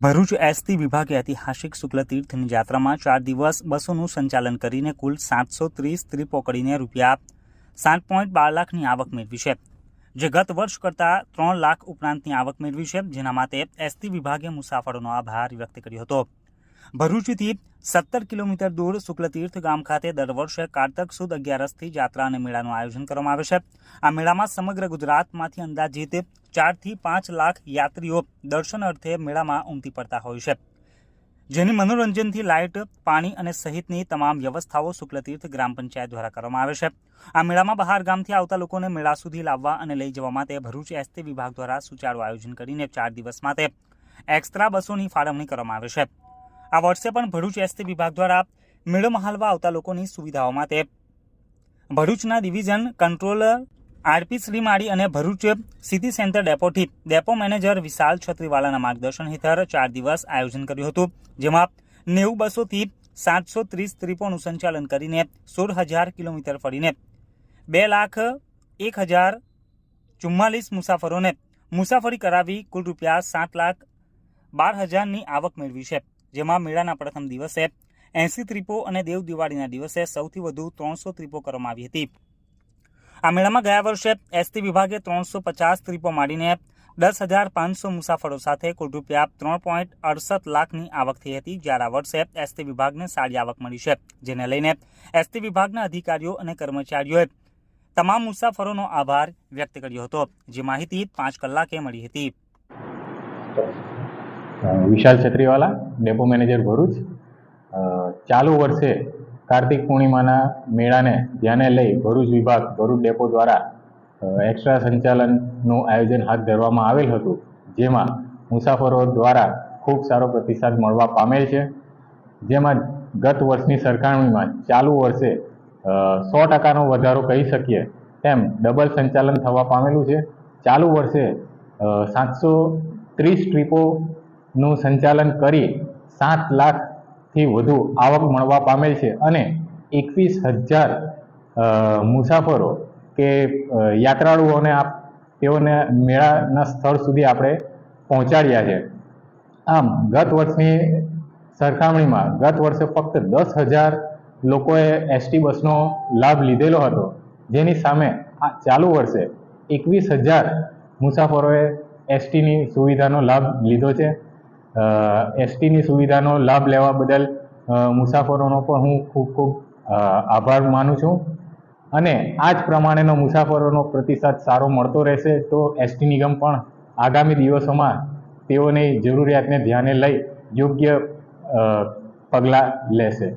Bharuch ST વિભાગે ઐતિહાસિક શુક્લ તીર્થની યાત્રામાં ચાર દિવસ બસોનું સંચાલન કરીને કુલ સાતસો ત્રીસ ટ્રીપો પોકડીને રૂપિયા સાત પોઈન્ટ બાર લાખની આવક મેળવી છે. જે ગત વર્ષ કરતાં ત્રણ લાખ ઉપરાંતની આવક મેળવી છે. જેના માટે એસટી વિભાગે મુસાફરોનો આભાર વ્યક્ત કર્યો હતો. ભરૂચથી સત્તર કિલોમીટર દૂર શુક્લતીર્થ ગામ ખાતે દર વર્ષે કારતક સુદ અગિયારસથી જાત્રા અને મેળાનું આયોજન કરવામાં આવે છે. આ મેળામાં સમગ્ર ગુજરાતમાંથી અંદાજિત ચારથી પાંચ લાખ યાત્રીઓ દર્શન અર્થે મેળામાં ઉમટી પડતા હોય છે. જેની મનોરંજનથી લાઇટ, પાણી અને સહિતની તમામ વ્યવસ્થાઓ શુક્લતીર્થ ગ્રામ પંચાયત દ્વારા કરવામાં આવે છે. આ મેળામાં બહાર ગામથી આવતા લોકોને મેળા સુધી લાવવા અને લઈ જવા માટે ભરૂચ એસટી વિભાગ દ્વારા સુચારું આયોજન કરીને ચાર દિવસ માટે એક્સ્ટ્રા બસોની ફાળવણી કરવામાં આવે છે. આ વર્ષે પણ ભરૂચ એસટી વિભાગ દ્વારા મેળો મહાલવા આવતા લોકોની સુવિધાઓ માટે ભરૂચના ડિવિઝન કંટ્રોલર આરપી શ્રીમાળી અને ભરૂચ સિટી સેન્ટર ડેપોથી ડેપો મેનેજર વિશાલ છત્રીવાલાના માર્ગદર્શન હેઠળ ચાર દિવસ આયોજન કર્યું હતું, જેમાં નેવું બસોથી સાતસો ત્રીસ ત્રિપોનું સંચાલન કરીને સોળ હજાર કિલોમીટર ફરીને બે લાખ એક હજાર ચુમ્માલીસ મુસાફરોને મુસાફરી કરાવી કુલ રૂપિયા સાત લાખ બાર હજારની આવક મેળવી છે, જેમાં મેળાના પ્રથમ દિવસે એંસી ત્રિપો અને દેવ દિવાળીના દિવસે સૌથી વધુ ત્રણસો ત્રિપો કરવામાં આવી હતી. આ મેળામાં ગયા વર્ષે એસટી વિભાગે ત્રણસો પચાસ ટ્રીપો માંડીને દસ હજાર પાંચસો મુસાફરો સાથે કુલ રૂપિયા ત્રણ પોઈન્ટ અડસઠ લાખની આવક થઈ હતી, જ્યારે આ વર્ષે એસટી વિભાગને સારી આવક મળી છે, જેને લઈને એસટી વિભાગના અધિકારીઓ અને કર્મચારીઓએ તમામ મુસાફરોનો આભાર વ્યક્ત કર્યો હતો. જે માહિતી પાંચ કલાકે મળી હતી. Vishal Chhatriwala, depot manager Bharuch. ચાલુ વર્ષે કાર્તિક પૂર્ણિમાના મેળાને ધ્યાને લઈ ભરૂચ વિભાગ, ભરૂચ ડેપો દ્વારા એક્સ્ટ્રા સંચાલનનું આયોજન હાથ ધરવામાં આવેલ હતું, જેમાં મુસાફરો દ્વારા ખૂબ સારો પ્રતિસાદ મળવા પામેલ છે. જેમાં ગત વર્ષની સરખામણીમાં ચાલુ વર્ષે સો ટકાનો વધારો કહી શકીએ તેમ ડબલ સંચાલન થવા પામેલું છે. ચાલુ વર્ષે સાતસો ત્રીસ ટ્રીપોનું સંચાલન કરી સાત લાખથી વધુ આવક મળવા પામેલ છે અને એકવીસ હજાર મુસાફરો કે યાત્રાળુઓને આપ, તેઓને મેળાના સ્થળ સુધી આપણે પહોંચાડ્યા છે. આમ, ગત વર્ષની સરખામણીમાં ગત વર્ષે ફક્ત દસ હજાર લોકોએ એસટી બસનો લાભ લીધેલો હતો. જેની સામે આ ચાલુ વર્ષે એકવીસ હજાર મુસાફરોએ એસટીની સુવિધાનો લાભ લીધો છે. એસટીની સુવિધાનો લાભ લેવા બદલ મુસાફરોનો પણ હું ખૂબ ખૂબ આભાર માનું છું. અને આ જ પ્રમાણેનો મુસાફરોનો પ્રતિસાદ સારો મળતો રહેશે તો એસટી નિગમ પણ આગામી દિવસોમાં તેઓની જરૂરિયાતને ધ્યાને લઈ યોગ્ય પગલાં લેશે.